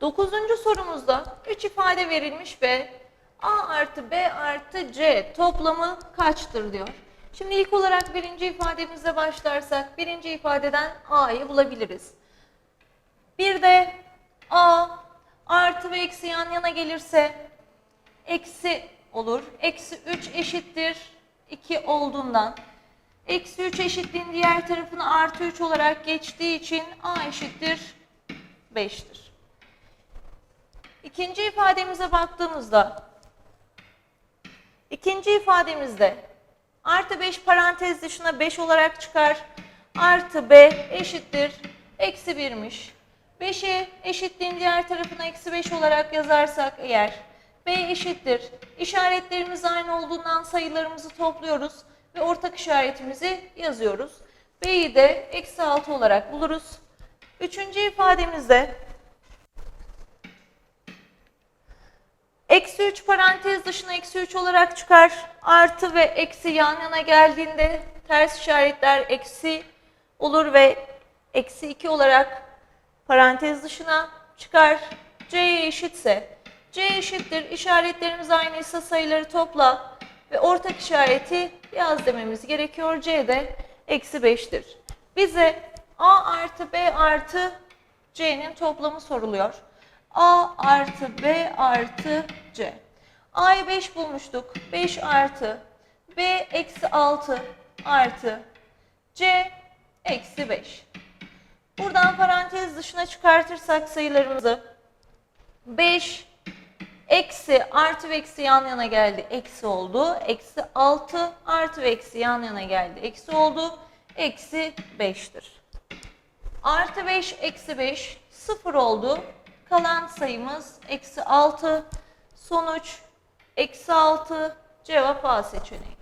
Dokuzuncu sorumuzda 3 ifade verilmiş ve A artı B artı C toplamı kaçtır diyor. Şimdi ilk olarak birinci ifademizle başlarsak birinci ifadeden A'yı bulabiliriz. Bir de A artı ve eksi yan yana gelirse eksi olur. Eksi 3 eşittir 2 olduğundan eksi 3 eşitliğin diğer tarafını artı 3 olarak geçtiği için A eşittir 5'tir. İkinci ifademize baktığımızda ikinci ifademizde artı 5 parantez dışına 5 olarak çıkar. Artı B eşittir eksi 1'miş. 5'i eşitliğin diğer tarafına eksi 5 olarak yazarsak eğer B eşittir. İşaretlerimiz aynı olduğundan sayılarımızı topluyoruz ve ortak işaretimizi yazıyoruz. B'yi de eksi 6 olarak buluruz. Üçüncü ifademizde Eksi 3 parantez dışına eksi 3 olarak çıkar. Artı ve eksi yan yana geldiğinde ters işaretler eksi olur ve eksi 2 olarak parantez dışına çıkar. C'ye eşitse C eşittir. İşaretlerimiz aynıysa sayıları topla ve ortak işareti yaz dememiz gerekiyor. C de eksi 5'tir. Bize A artı B artı C'nin toplamı soruluyor. A artı B artı C. A'yı 5 bulmuştuk. 5 artı B eksi 6 artı C eksi 5. Buradan parantez dışına çıkartırsak sayılarımızı 5 eksi artı ve eksi yan yana geldi. Eksi oldu. Eksi 6 artı ve eksi yan yana geldi. Eksi oldu. Eksi 5'tir. Artı 5 eksi 5 sıfır oldu. Kalan sayımız eksi 6. Sonuç eksi 6. Cevap A seçeneği.